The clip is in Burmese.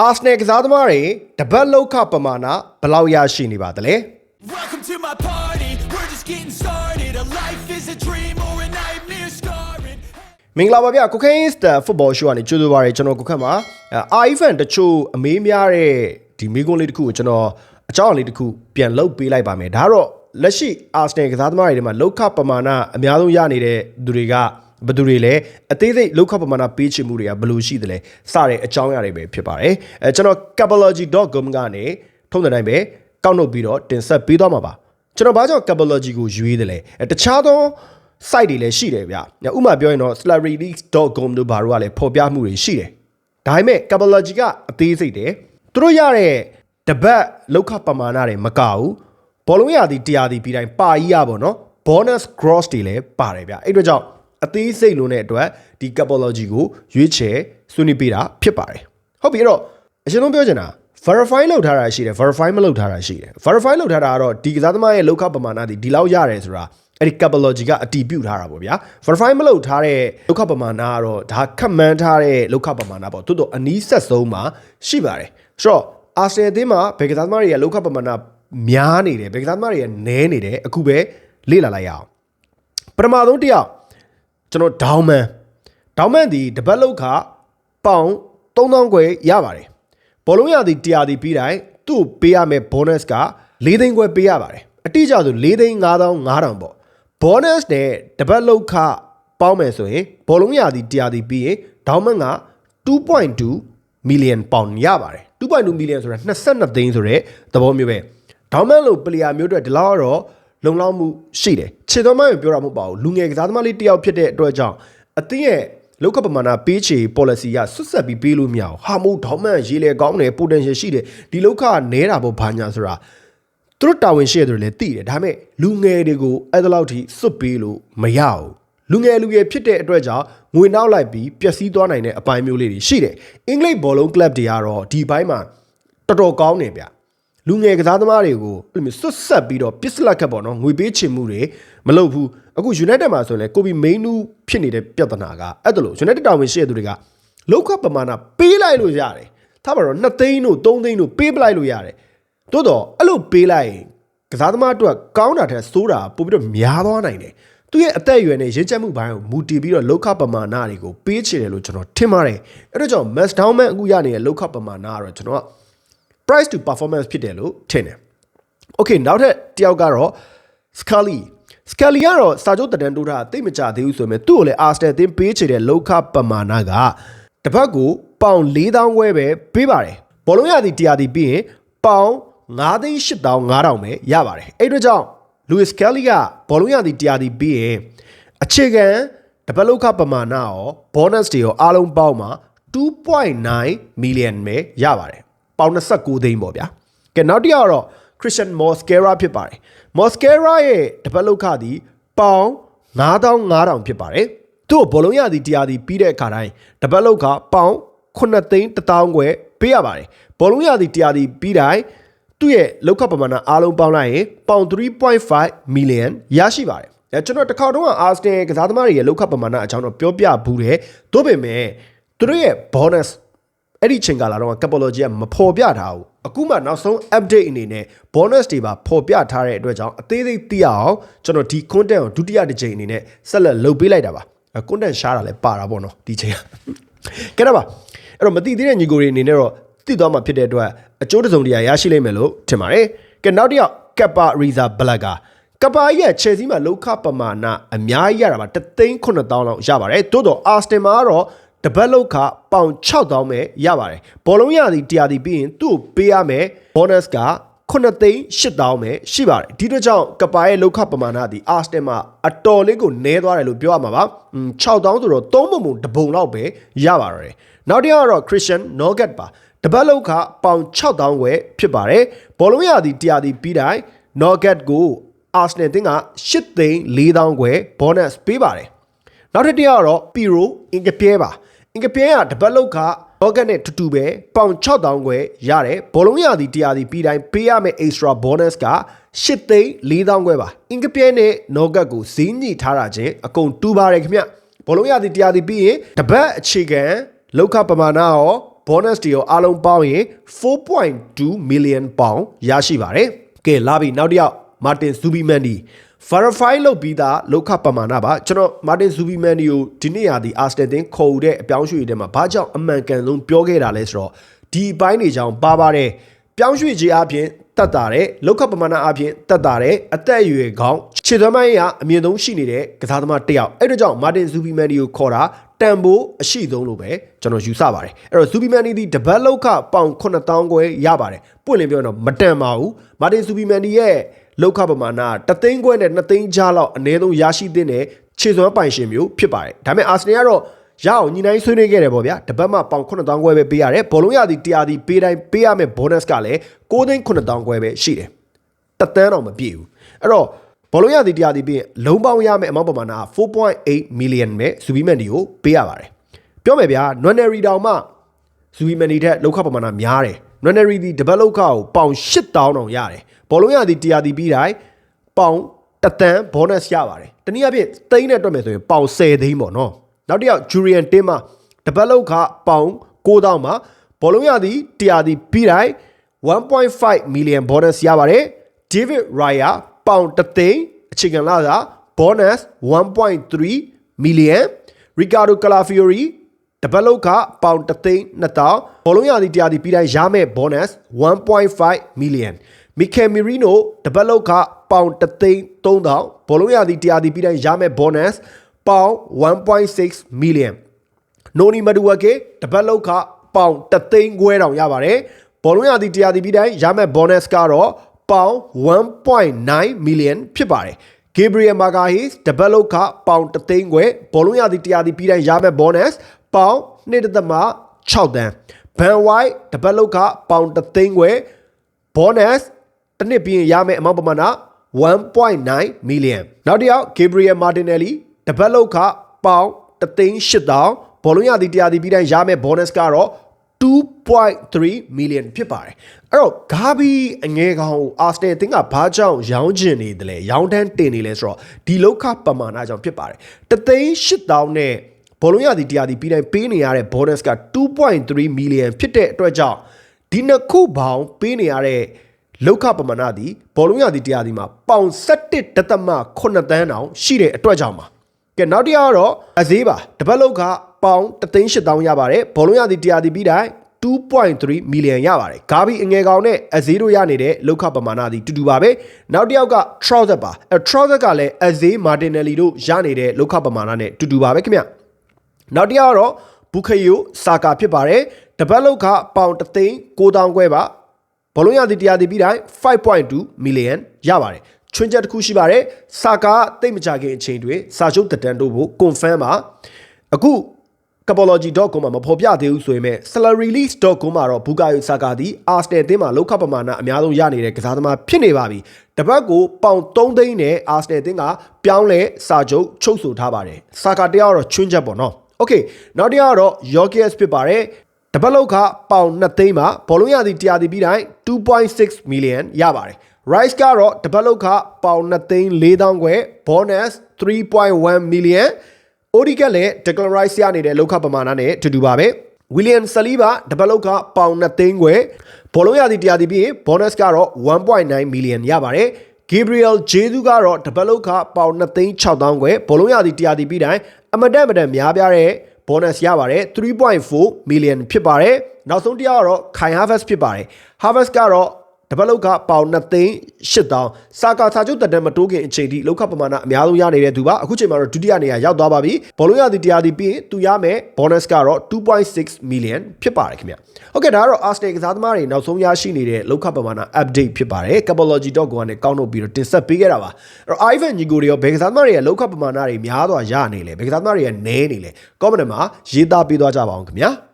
အာဆနယ်ကစားသမားတွေတပတ်လောက်ခပမာဏဘယ်လောက်ရရှိနေပါသလဲ Welcome to my party. We're just getting started. A life is a dream or a nightmare scarring. မင်္ဂလာပါဗျကိုခိန်းစတာဖုတ်ဘောရှိုးကနေကြိုးဆိုပါရကျွန်တော်ကိုခန့်ပါအာအီဖန်တချို့အမေးများတဲ့ဒီမိကုန်းလေးတစ်ခုကိုကျွန်တော်အကြောင်းအလေးတစ်ခုပြန်လုတ်ပေးလိုက်ပါမယ်ဒါတော့လက်ရှိအာဆနယ်ကစားသမားတွေထဲမှာလောက်ခပမာဏအများဆုံးရနေတဲ့သူတွေက ဘယ်သူတွေလဲအသေးစိတ်လောက်ခပမာဏပေးချင်မှုတွေကဘယ်လိုရှိသလဲစတဲ့အကြောင်းအရာတွေပဲဖြစ်ပါတယ်အဲကျွန်တော် capology.com ကနေထုံးတဲ့တိုင်းပဲကောက်နှုတ်ပြီးတော့တင်ဆက်ပေးသွားမှာပါကျွန်တော်ဘာကြောင့် capology ကိုရွေးတယ်လဲအဲတခြားသော site တွေလည်းရှိတယ်ဗျ။ဥပမာပြောရင်တော့ slaryleaks.com တို့ဘာတို့ကလည်းဖော်ပြမှုတွေရှိတယ်။ဒါပေမဲ့ Capology ကအသေးစိတ်တယ်။သူတို့ရတဲ့တပတ်လောက်ခပမာဏတွေမကဘူး။ဘောလုံးရသည်တရားသည်ပြီးတိုင်းပါကြီးရပါတော့။ bonus gross တွေလည်းပါတယ်ဗျ။အဲ့အတွက်ကြောင့် အသေးစိတ်လုံးတဲ့အတွက်ဒီ Capology ကိုရွေးချယ်ဆွေးနွေးပေးတာဖြစ်ပါတယ်။ဟုတ်ပြီအဲ့တော့အရှင်တို့ပြောချင်တာ verify လုပ်ထားတာရှိတယ် verify မလုပ်ထားတာရှိတယ် verify လုပ်ထားတာကတော့ဒီကစားသမားရဲ့လောက်ခပမာဏဒီဒီလောက်ရတယ်ဆိုတာအဲ့ဒီ capology ကအတည်ပြုထားတာပေါ့ဗျာ verify မလုပ်ထားတဲ့လောက်ခပမာဏကတော့ဒါခက်မှန်းထားတဲ့လောက်ခပမာဏပေါ့တိုးတော့အနီးဆက်ဆုံးမှာရှိပါတယ်ဆိုတော့အာဆင်အသင်းမှာဘယ်ကစားသမားတွေရဲ့လောက်ခပမာဏများနေတယ်ဘယ်ကစားသမားတွေရဲ့နည်းနေတယ်အခုပဲလေ့လာလိုက်ရအောင်ပထမဆုံးတစ်ယောက် ကျွန်တော်ဒေါင်းမန်ဒေါင်းမန်ဒီတပတ်လောက်ခပေါင်3000ကျွဲရပါတယ်ဘောလုံးရသည်တရားသည်ပြီးတိုင်းသူ့ကိုပေးရမယ့် bonus က၄သိန်းခွဲပေးရပါတယ်အတိအကျဆို၄သိန်း9000 9000ပေါ့ bonus နဲ့တပတ်လောက်ခပေါင်းမယ်ဆိုရင်ဘောလုံးရသည်တရားသည်ပြီးရင်ဒေါင်းမန်က2.2 million pound ရပါတယ်2.2 million ဆိုတာ22သိန်းဆိုတဲ့သဘောမျိုးပဲဒေါင်းမန်လို့ပလီယာမျိုးတွေဒီလောက်တော့ လုံလောက်မှုရှိတယ်ခြေတော်မန်ပြောတာမဟုတ်ပါဘူးလူငယ်ကစားသမားလေးတစ်ယောက်ဖြစ်တဲ့အတွက်ကြောင့်အသင်းရဲ့လောက်ကပမာဏပေးချေ policy ကဆွတ်ဆက်ပြီးပေးလို့မရအောင်ဟာမို့ဒေါင်းမန်ရေးလေကောင်းတယ် potential ရှိတယ်ဒီလောက်ကနဲတာပေါ့ဘာညာဆိုတာသူတို့တာဝန်ရှိရတယ်လည်းသိတယ်ဒါပေမဲ့လူငယ်တွေကိုအဲ့ဒါလောက်ထိစွတ်ပေးလို့မရဘူးလူငယ်လူငယ်ဖြစ်တဲ့အတွက်ကြောင့်ငွေနောက်လိုက်ပြီးပျက်စီးသွားနိုင်တဲ့အပိုင်းမျိုးလေးတွေရှိတယ်အင်္ဂလိပ်ဘောလုံးကလပ်တွေကတော့ဒီဘိုင်းမှာတော်တော်ကောင်းနေဗျ လူငယ်ကစားသမားတွေကိုအဲ့လိုမျိုးစွတ်ဆက်ပြီးတော့ပစ်စလက်ခတ်ပေါ့နော်ငွေပေးချင်မှုတွေမလုပ်ဘူးအခု United မှာဆိုရင်လည်းကိုဘီမိန်နူးဖြစ်နေတဲ့ပြဿနာကအဲ့ဒါလို့ United တာဝန်ရှိတဲ့သူတွေကလောက်ခပမာဏပေးလိုက်လို့ရတယ်ထားပါတော့2သိန်းတို့3သိန်းတို့ပေးပလိုက်လို့ရတယ်တိုးတော့အဲ့လိုပေးလိုက်ရင်ကစားသမားအတွက်ကောင်းတာထက်ဆိုးတာပိုပြီးတော့များသွားနိုင်တယ်သူရဲ့အသက်အရွယ်နဲ့ရင့်ကျက်မှုဘိုင်းကိုမူတည်ပြီးတော့လောက်ခပမာဏတွေကိုပေးချင်တယ်လို့ကျွန်တော်ထင်ပါတယ်အဲ့တော့ကြောင့် Max Downman အခုရနေတဲ့လောက်ခပမာဏကတော့ကျွန်တော်က price to performance ဖြစ်တယ်လို့ထင်တယ် Okay နောက်ထပ်တယောက်ကတော့ Scully Scully ကတော့စာချုပ်တန်တိုးထားတိတ်မကြသေးဘူးဆိုပေမဲ့သူ့ကိုလည်း Arsenal အသင်းပေးချေတဲ့လောက်ခပမာဏကတစ်ပတ်ကိုပေါင်4000ခွဲပဲပေးပါတယ်ဘောလုံးရသည်တရားသည်ပြီးရင်ပေါင်9,8500ပဲရပါတယ်အဲ့အတွက်ကြောင့် Louis Scully ကဘောလုံးရသည်တရားသည်ပြီးရင်အခြေခံတပတ်လောက်ခပမာဏရော bonus တွေရောအားလုံးပေါင်းမှာ2.9 million ပဲရပါတယ် ပေါင်29သိန်းပေါ့ဗျာကဲနောက်တစ်ယောက်ကတော့ Christian Mosquera ဖြစ်ပါတယ် Mosquera ရဲ့တပတ်လောက်ခသည်ပေါင်9500ဖြစ်ပါတယ်သူ့ကိုဘောလုံးရသည်တရားသည်ပြီးတဲ့အခါတိုင်းတပတ်လောက်ခပေါင်9သိန်း1000ခွဲပေးရပါတယ်ဘောလုံးရသည်တရားသည်ပြီးတိုင်းသူ့ရဲ့လောက်ခပမာဏအားလုံးပေါင်းလိုက်ရင်ပေါင်3.5 million ရရှိပါတယ်အဲကျွန်တော်တစ်ခါတော့အာစတင်ကစားသမားတွေရဲ့လောက်ခပမာဏအကြောင်းတော့ပြောပြဘူးတယ်သို့ပေမဲ့သူတို့ရဲ့ bonus အဲ့ဒီချိန်ကာလတော့ capology ကမဖော်ပြထားဘူးအခုမှနောက်ဆုံး update အနေနဲ့ bonus တွေပါဖော်ပြထားတဲ့အတွက်ကြောင့်အသေးစိတ်သိရအောင်ကျွန်တော်ဒီ content ကိုဒုတိယတစ်ချိန်အနေနဲ့ဆက်လက်လုပ်ပေးလိုက်တာပါအဲ content ရှားတာလည်းပါတာပေါ့နော်ဒီချိန်ကဲတော့ပါအဲ့တော့မသိသေးတဲ့ညီကိုတွေအနေနဲ့တော့သိသွားမှာဖြစ်တဲ့အတွက်အကျိုးတစုံတရာရရှိလိမ့်မယ်လို့ထင်ပါတယ်ကဲနောက်တစ်ယောက် Kappa Riza Blaga ကပါရဲ့ချယ်ဆီမှာလောက်ခပမာဏအများကြီးရတာပါတသိန်း9000လောက်ရပါတယ်တိုးတော့အာစတင်မှာကတော့ တပတ်လောက်ခပေါင်6000ပဲရပါတယ်ဘောလုံးရသည်တရားသည်ပြီးရင်သူ့ကိုပေးရမယ် bonus က9သိန်း8000ပဲရှိပါတယ်ဒီတော့ကြောင့်ကပါရဲ့လောက်ခပမာဏသည်အာစတင်မှာအတော်လေးကိုနည်းသွားတယ်လို့ပြောရမှာပါอืม6000ဆိုတော့3ပုံပုံတပုံလောက်ပဲရပါတယ်နောက်တစ်ယောက်ကတော့ Christian Nugget ပါတပတ်လောက်ခပေါင်6000ခွဲဖြစ်ပါတယ်ဘောလုံးရသည်တရားသည်ပြီးတိုင်း Nugget ကိုအာဆနယ်တင်းက8သိန်း4000ခွဲ bonus ပေးပါတယ်နောက်ထပ်တစ်ယောက်ကတော့ပီရို အင်ကပြဲပါအင်ကပြဲကတပတ်လောက်ကလောကက်နဲ့တူတူပဲပေါင်6000ခွဲရတယ်ဘောလုံးရသည်တရားသည်ပြီးတိုင်းပေးရမယ့် extra bonus က8သိန်း4000ခွဲပါအင်ကပြဲနဲ့နောကတ်ကိုဈေးညှိထားတာချင်းအကုန်တူပါတယ်ခင်ဗျဘောလုံးရသည်တရားသည်ပြီးရင်တပတ်အခြေခံလောက်ခပမာဏရော bonus တွေရောအားလုံးပေါင်းရင်4.2 million pound ရရှိပါတယ်ကဲလာပြီနောက်တစ်ယောက် Martin Zubimendi verify လုပ်ပြီးသားလောက်ခပမာဏပါကျွန်တော် Martin Zubimendi ကိုဒီနေ့ရာဒီ Arsenal တင်းခေါ်ယူတဲ့အပြောင်းရွှေ့တဲ့မှာဘာကြောင့်အမှန်ကန်ဆုံးပြောခဲ့တာလဲဆိုတော့ဒီအပိုင်းတွေကြောင့်ပါပါတယ်ပြောင်းရွှေ့ခြင်းအပြင်တတ်တာတဲ့လောက်ခပမာဏအပြင်တတ်တာတဲ့အသက်အရွယ်ကောင်းခြေသွမ်းပိုင်းရအမြင့်ဆုံးရှိနေတဲ့ကစားသမားတစ်ယောက်အဲ့ဒါကြောင့် Martin Zubimendi ကိုခေါ်တာတန်ဖိုးအရှိဆုံးလို့ပဲကျွန်တော်ယူဆပါတယ်အဲ့တော့ Zubimendi ဒီတပတ်လောက်ခပေါင်9000ခွဲရပါတယ်ပွင့်လင်းပြောရင်တော့မတန်ပါဘူး Martin Zubimendi ရဲ့ လောက်ခပမာဏတသိန်းခွဲနဲ့2သိန်းကြားလောက်အနည်းဆုံးရရှိတဲ့ခြေစွမ်းပိုင်ရှင်မျိုးဖြစ်ပါတယ်ဒါပေမဲ့အာဆင်နယ်ကတော့ရအောင်ညီနိုင်ဆွေးနွေးခဲ့တယ်ပေါ့ဗျာတပတ်မှပေါင်9000ခွဲပဲပေးရတယ်ဘောလုံးရသည်တရားသည်ပေးတိုင်းပေးရမယ့် bonus ကလည်း9သိန်း9000ခွဲပဲရှိတယ်တသန်းတော့မပြည့်ဘူးအဲ့တော့ဘောလုံးရသည်တရားသည်ပြီးရင်လုံးပေါင်းရမယ့်အမောက်ပမာဏက4.8 million ပဲဇူဘီမန်ဒီကိုပေးရပါတယ်ပြောမယ်ဗျာနွန်နယ်ရီတောင်မှဇူဘီမန်ဒီထက်လောက်ခပမာဏများတယ် နွန်နယ်ရီဒီတပတ်လောက်ခကိုပေါင်8000တောင်ရတယ်ဘောလုံးရသည်တရားသည်ပြီးတိုင်းပေါင်တသန်း bonus ရပါတယ်တနည်းအားဖြင့်သိန်းနဲ့တွက်မယ်ဆိုရင်ပေါင်10သိန်းပေါ့နော်နောက်တစ်ယောက် Jurian Tim မှာတပတ်လောက်ခပေါင်9000မှာဘောလုံးရသည်တရားသည်ပြီးတိုင်း1.5 million bonus ရပါတယ် David Raya ပေါင်တသိန်းအခြေခံလာတာ bonus 1.3 million Ricardo Calafiori တပတ်လောက်ကပေါင်တသိန်း2000ဘောလုံးရသည်တရားသည်ပြီးတိုင်းရမယ့် bonus 1.5 million Mikel Merino တပတ်လောက်ကပေါင်တသိန်း3000ဘောလုံးရသည်တရားသည်ပြီးတိုင်းရမယ့် bonus ပေါင်1.6 million နိုနီမဒူဝကေတပတ်လောက်ကပေါင်တသိန်းခွဲတောင်ရပါတယ်ဘောလုံးရသည်တရားသည်ပြီးတိုင်းရမယ့် bonus ကတော့ပေါင်1.9 million ဖြစ်ပါတယ် Gabriel Magalhaes တပတ်လောက်ကပေါင်တသိန်းခွဲဘောလုံးရသည်တရားသည်ပြီးတိုင်းရမယ့် bonus ပေါင်2.6တန်း Van White တပတ်လောက်ကပေါင်တသိန်းခွဲ bonus တစ်နှစ်ပြီးရင်ရမယ့်အမောက်ပမာဏ1.9 million နောက်တစ်ယောက် Gabriel Martinelli တပတ်လောက်ကပေါင်တသိန်း8000ဘောလုံးရသည်တရားသည်ပြီးတိုင်းရမယ့် bonus ကတော့2.3 million ဖြစ်ပါတယ်အဲ့တော့ဂါဘီအငယ်ကောင်ကိုအာစနယ်အသင်းကဘာကြောင့်ရောင်းချင်နေတယ်လဲရောင်းတန်းတင်နေလဲဆိုတော့ဒီလောက်ခပမာဏကြောင့်ဖြစ်ပါတယ်တသိန်း8000နဲ့ ဘောလုံးရသည်တရားသည်ပြီးတိုင်းပေးနေရတဲ့ bonus က2.3 million ဖြစ်တဲ့အတွက်ကြောင့်ဒီနှစ်ခုပေါင်းပေးနေရတဲ့လောက်ခပမာဏသည်ဘောလုံးရသည်တရားသည်မှာပေါင်17ဒသမ9တန်းတောင်ရှိတဲ့အတွက်ကြောင့်ပါကဲနောက်တစ်ယောက်ကတော့အဈေးပါတပတ်လောက်ကပေါင်38000ရပါတယ်ဘောလုံးရသည်တရားသည်ပြီးတိုင်း2.3 million ရပါတယ်ဂါဘီအငယ်ကောင်နဲ့အဈေးတို့ရနေတဲ့လောက်ခပမာဏသည်တူတူပါပဲနောက်တစ်ယောက်က trouser ပါအဲ trouser ကလည်းအဈေး martinelli တို့ရနေတဲ့လောက်ခပမာဏနဲ့တူတူပါပဲခင်ဗျ နောက်တစ်ယောက်ကတော့ဘူခယိုစာကာဖြစ်ပါတယ်တပတ်လောက်ကပေါင်3သိန်း9000ခွဲပါဘောလုံးရသည်တရားသည်ပြီးတိုင်း5.2 million ရပါတယ်ချွင်းချက်တစ်ခုရှိပါတယ်စာကာတိတ်မကြခင်အချိန်တွေစာချုပ်တက်တန်းတို့ကို confirm ပါအခု capology.com မှာမဖော်ပြသေးဘူးဆိုရင်မဲ့ salarylist.com မှာတော့ဘူကာယိုဆာကာသည် Arsenal အသင်းမှာလောက်ခပမာဏအများဆုံးရနေတဲ့ကစားသမားဖြစ်နေပါပြီ။တပတ်ကိုပေါင်3သိန်းနဲ့ Arsenal အသင်းကပြောင်းလဲစာချုပ်ချုပ်ဆိုထားပါတယ်။ဆာကာတရားတော့ချွင်းချက်ပေါ့နော်။ Okay နောက်တရားတော့ Yorkies ဖြစ်ပါတယ်။တပတ်လောက်ကပေါင်2သိန်းမှာဘောလုံးရသည်တရားသည်ပြီးတိုင်း2.6 million ရပါတယ်။ Rice ကတော့တပတ်လောက်ကပေါင်2သိန်း4000ခွဲ bonus 3.1 million OD ကလည်း declarize ရနေတဲ့လောက်ခပမာဏနဲ့တူတူပါပဲ။ William Saliba တပတ်လောက်ကပေါင်2သိန်းခွဲဘောလုံးရသည်တရားသည်ပြီး bonus ကတော့1.9 million ရပါတယ်။ Gabriel Jesus ကတော့တပတ်လောက်ကပေါင်2သိန်း6000ခွဲဘောလုံးရသည်တရားသည်ပြီးတိုင်းအမတန်မတန်များပြားတဲ့ bonus ရပါတယ်3.4 million ဖြစ်ပါတယ်။နောက်ဆုံးတရားကတော့ Kai Havertz ဖြစ်ပါတယ်။ Havertz ကတော့ တပတ်လောက်ကပေါင်2သိန်း8000စာကာစာချုပ်တက်တန်းမတိုးခင်အချိန်ထိလောက်ခပမာဏအများဆုံးရနေတဲ့သူပါအခုချိန်မှာတော့ဒုတိယနေရာရောက်သွားပါပြီဘောလုံးရသည်တရားသည်ပြီးသူရမယ် bonus ကတော့2.6 million ဖြစ်ပါတယ်ခင်ဗျဟုတ်ကဲ့ဒါကတော့ Arsenal ကစားသမားတွေနောက်ဆုံးရရှိနေတဲ့လောက်ခပမာဏ update ဖြစ်ပါတယ် capology.com နဲ့ကောက်နှုတ်ပြီးတော့တင်ဆက်ပေးခဲ့တာပါအဲ့တော့ Ivan Nico တွေရောဘယ်ကစားသမားတွေရဲ့လောက်ခပမာဏတွေများသွားရနေလဲဘယ်ကစားသမားတွေရဲ့နည်းနေလဲ comment မှာရေးသားပေးသွားကြပါအောင်ခင်ဗျာ